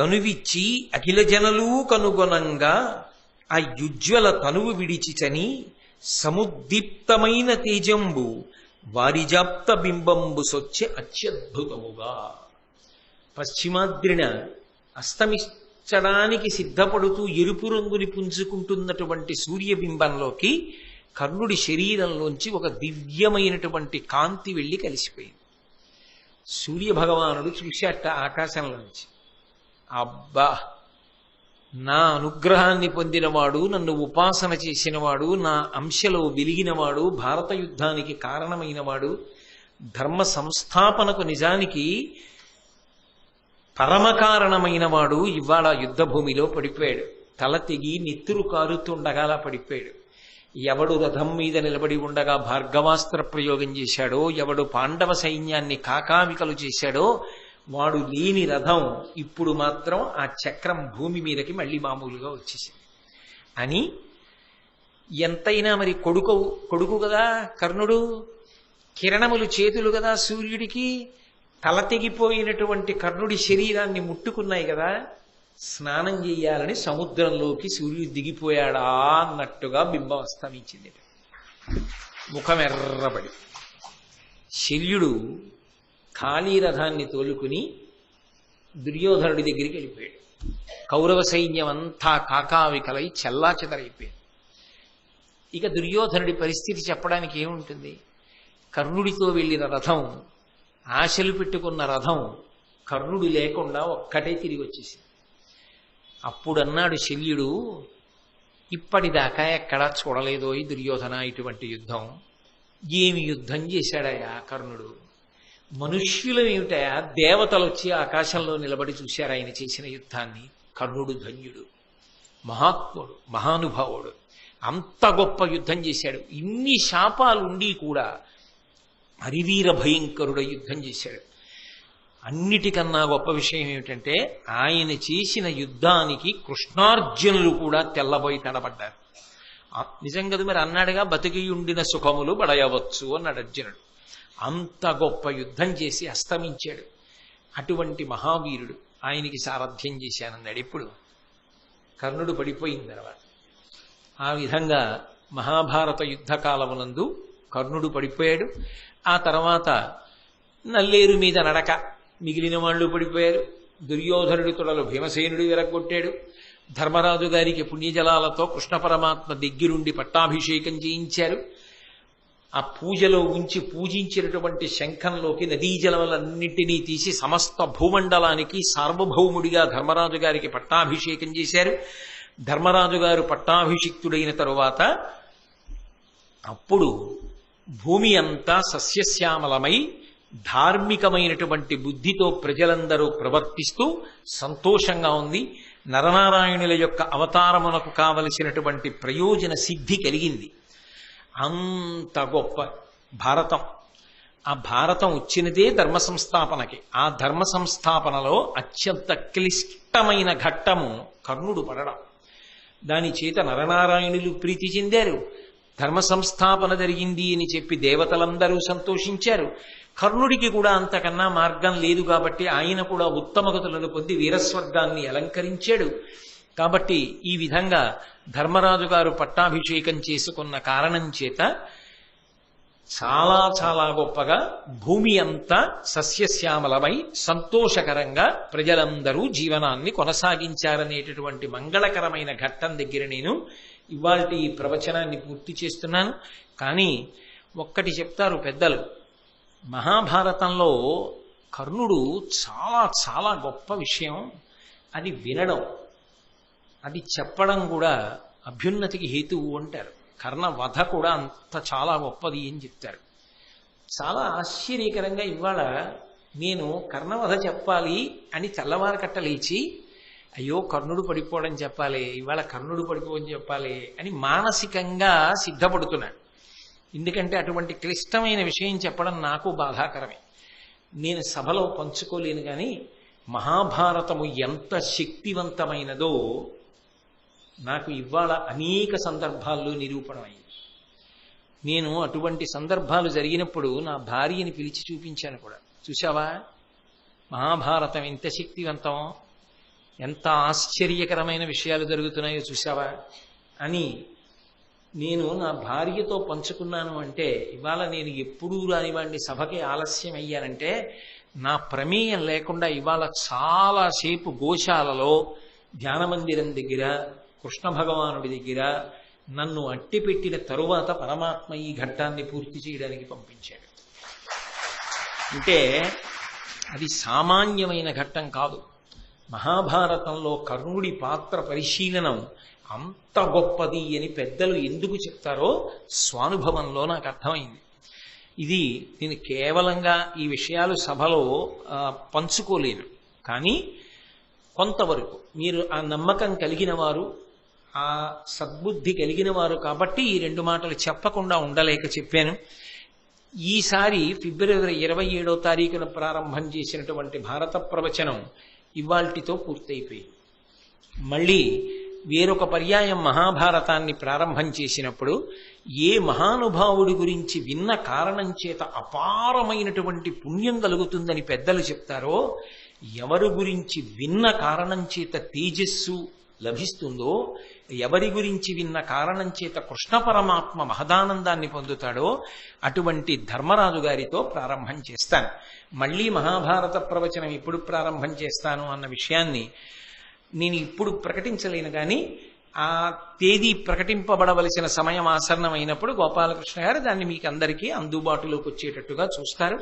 గనువిచ్చి అఖిల జనలూ కనుగొనంగా ఆ యుజ్వల తనువు విడిచిచని సముద్దీప్తమైన తేజంబు వారిజాప్త బింబంబు సొచ్చి అత్యద్భుతముగా. పశ్చిమాద్రిన అస్తమించడానికి సిద్ధపడుతూ ఎరుపు రంగుని పుంజుకుంటున్నటువంటి సూర్యబింబంలోకి కర్ణుడి శరీరంలోంచి ఒక దివ్యమైనటువంటి కాంతి వెళ్ళి కలిసిపోయింది. సూర్యభగవానుడు చూశాట ఆకాశంలోంచి. అబ్బా నా అనుగ్రహాన్ని పొందినవాడు నన్ను ఉపాసన చేసినవాడు నా అంశలో వెలిగినవాడు భారత యుద్ధానికి కారణమైనవాడు ధర్మ సంస్థాపనకు నిజానికి పరమకారణమైనవాడు ఇవాళ యుద్ధభూమిలో పడిపోయాడు. తల తెగి నెత్తురు కారుతుండగా అలా పడిపోయాడు. ఎవడు రథం మీద నిలబడి ఉండగా భార్గవాస్త్ర ప్రయోగం చేశాడో ఎవడు పాండవ సైన్యాన్ని కాకావికలు చేశాడో వాడు లేని రథం ఇప్పుడు మాత్రం ఆ చక్రం భూమి మీదకి మళ్ళీ మామూలుగా వచ్చేసింది. అని ఎంతైనా మరి కొడుకు కొడుకు కదా కర్ణుడు కిరణములు చేతులు కదా సూర్యుడికి తల తెగిపోయినటువంటి కర్ణుడి శరీరాన్ని ముట్టుకున్నాయి కదా స్నానం చేయాలని సముద్రంలోకి సూర్యుడు దిగిపోయాడా అన్నట్టుగా బింబం అస్తమించింది ముఖం ఎర్రబడి. శల్యుడు ఖాళీ రథాన్ని తోలుకుని దుర్యోధనుడి దగ్గరికి వెళ్ళిపోయాడు. కౌరవ సైన్యం అంతా కాకావికలై చెల్లా చెదరైపోయింది ఇక దుర్యోధనుడి పరిస్థితి చెప్పడానికి ఏముంటుంది? కర్ణుడితో వెళ్ళిన రథం ఆశలు పెట్టుకున్న రథం కర్ణుడు లేకుండా ఒక్కటే తిరిగి వచ్చేసింది. అప్పుడన్నాడు శల్యుడు ఇప్పటిదాకా ఎక్కడా చూడలేదో ఈ దుర్యోధన ఇటువంటి యుద్ధం. ఏమి యుద్ధం చేశాడయా కర్ణుడు? మనుష్యులు ఏమిటా దేవతలు వచ్చి ఆకాశంలో నిలబడి చూశారు ఆయన చేసిన యుద్ధాన్ని. కర్ణుడు ధన్యుడు. మహాత్ముడు మహానుభావుడు. అంత గొప్ప యుద్ధం చేశాడు. ఇన్ని శాపాలు ఉండి కూడా హరివీర భయంకరుడ యుద్ధం చేశాడు. అన్నిటికన్నా గొప్ప విషయం ఏమిటంటే ఆయన చేసిన యుద్ధానికి కృష్ణార్జునులు కూడా తెల్లబోయి తడబడ్డారు. నిజం కదా మరి? అన్నాడుగా బతికియుండిన సుఖములు బడయవచ్చు అన్నాడు అర్జునుడు. అంత గొప్ప యుద్ధం చేసి అస్తమించాడు. అటువంటి మహావీరుడు ఆయనకి సారథ్యం చేశానన్నాడు. ఇప్పుడు కర్ణుడు పడిపోయిన తర్వాత. ఆ విధంగా మహాభారత యుద్ధ కాలమునందు కర్ణుడు పడిపోయాడు. ఆ తర్వాత నల్లేరు మీద నడక మిగిలిన వాళ్ళు పడిపోయారు. దుర్యోధనుడి తొడలు భీమసేనుడు విరగొట్టాడు ధర్మరాజు గారికి పుణ్యజలాలతో కృష్ణ పరమాత్మ దగ్గరుండి పట్టాభిషేకం చేయించారు. ఆ పూజలో ఉంచి పూజించినటువంటి శంఖంలోకి నదీ జలములన్నింటినీ తీసి సమస్త భూమండలానికి సార్వభౌముడిగా ధర్మరాజు గారికి పట్టాభిషేకం చేశారు. ధర్మరాజు గారు పట్టాభిషిక్తుడైన తరువాత అప్పుడు భూమి అంతా సస్యశ్యామలమై ధార్మికమైనటువంటి బుద్ధితో ప్రజలందరూ ప్రవర్తిస్తూ సంతోషంగా ఉంది. నరనారాయణుల యొక్క అవతారమునకు కావలసినటువంటి ప్రయోజన సిద్ధి కలిగింది. అంత గొప్ప భారతం. ఆ భారతం వచ్చినదే ధర్మ సంస్థాపనకి. ఆ ధర్మ సంస్థాపనలో అత్యంత క్లిష్టమైన ఘట్టము కర్ణుడు పడడం. దాని చేత నరనారాయణులు ప్రీతి చెందారు. ధర్మ సంస్థాపన జరిగింది అని చెప్పి దేవతలందరూ సంతోషించారు. కర్ణుడికి కూడా అంతకన్నా మార్గం లేదు కాబట్టి ఆయన కూడా ఉత్తమ గతులను పొంది వీరస్వర్గాన్ని అలంకరించాడు. కాబట్టి ఈ విధంగా ధర్మరాజు గారు పట్టాభిషేకం చేసుకున్న కారణం చేత చాలా చాలా గొప్పగా భూమి అంతా సస్యశ్యామలమై సంతోషకరంగా ప్రజలందరూ జీవనాన్ని కొనసాగించారనేటటువంటి మంగళకరమైన ఘట్టం దగ్గర నేను ఇవాళ ఈ ప్రవచనాన్ని పూర్తి చేస్తున్నాను. కానీ ఒక్కటి చెప్తారు పెద్దలు. మహాభారతంలో కర్ణుడు చాలా చాలా గొప్ప విషయం అది వినడం. అది చెప్పడం కూడా అభ్యున్నతికి హేతువు అంటారు. కర్ణ వధ కూడా అంత చాలా గొప్పది అని చెప్తారు. చాలా ఆశ్చర్యకరంగా ఇవాళ నేను కర్ణవధ చెప్పాలి అని తెల్లవారు లేచి అయ్యో కర్ణుడు పడిపోవడం చెప్పాలి ఇవాళ కర్ణుడు పడిపోవడం చెప్పాలి అని మానసికంగా సిద్ధపడుతున్నాను. ఎందుకంటే అటువంటి క్లిష్టమైన విషయం చెప్పడం నాకు బాధాకరమే. నేను సభలో పంచుకోలేను కానీ మహాభారతము ఎంత శక్తివంతమైనదో నాకు ఇవాళ అనేక సందర్భాల్లో నిరూపణమైంది నేను అటువంటి సందర్భాలు జరిగినప్పుడు నా భార్యని పిలిచి చూపించాను కూడా. చూసావా మహాభారతం ఎంత శక్తివంతం ఎంత ఆశ్చర్యకరమైన విషయాలు జరుగుతున్నాయో చూసావా అని నేను నా భార్యతో పంచుకున్నాను అంటే ఇవాళ నేను ఎప్పుడూ రాని వాడిని సభకి ఆలస్యం అయ్యానంటే నా ప్రమేయం లేకుండా ఇవాళ చాలాసేపు గోశాలలో ధ్యాన మందిరం దగ్గర కృష్ణ భగవానుడి దగ్గర నన్ను అట్టిపెట్టిన తరువాత పరమాత్మ ఈ ఘట్టాన్ని పూర్తి చేయడానికి పంపించాడు. అంటే అది సామాన్యమైన ఘట్టం కాదు. మహాభారతంలో కర్ణుడి పాత్ర పరిశీలనం అంత గొప్పది అని పెద్దలు ఎందుకు చెప్తారో స్వానుభవంలో నాకు అర్థమైంది. ఇది నేను కేవలంగా ఈ విషయాలు సభలో పంచుకోలేను. కానీ కొంతవరకు మీరు ఆ నమ్మకం కలిగిన వారు ఆ సద్బుద్ధి కలిగిన వారు కాబట్టి ఈ రెండు మాటలు చెప్పకుండా ఉండలేక చెప్పాను. ఈసారి ఫిబ్రవరి ఇరవై ఏడో తారీఖున ప్రారంభం చేసినటువంటి భారత ప్రవచనం ఇవాల్టితో పూర్తయిపోయి మళ్ళీ వేరొక పర్యాయం మహాభారతాన్ని ప్రారంభం చేసినప్పుడు ఏ మహానుభావుడి గురించి విన్న కారణం చేత అపారమైనటువంటి పుణ్యం కలుగుతుందని పెద్దలు చెప్తారో ఎవరి గురించి విన్న కారణం చేత తేజస్సు లభిస్తుందో ఎవరి గురించి విన్న కారణం చేత కృష్ణ పరమాత్మ మహదానందాన్ని పొందుతాడో అటువంటి ధర్మరాజు గారితో ప్రారంభం చేస్తాను. మళ్ళీ మహాభారత ప్రవచనం ఎప్పుడు ప్రారంభం చేస్తాను అన్న విషయాన్ని నేను ఇప్పుడు ప్రకటించలేను కానీ ఆ తేదీ ప్రకటింపబడవలసిన సమయం ఆసరణమైనప్పుడు గోపాలకృష్ణ గారు దాన్ని మీకు అందరికీ అందుబాటులోకి వచ్చేటట్టుగా చూస్తారు.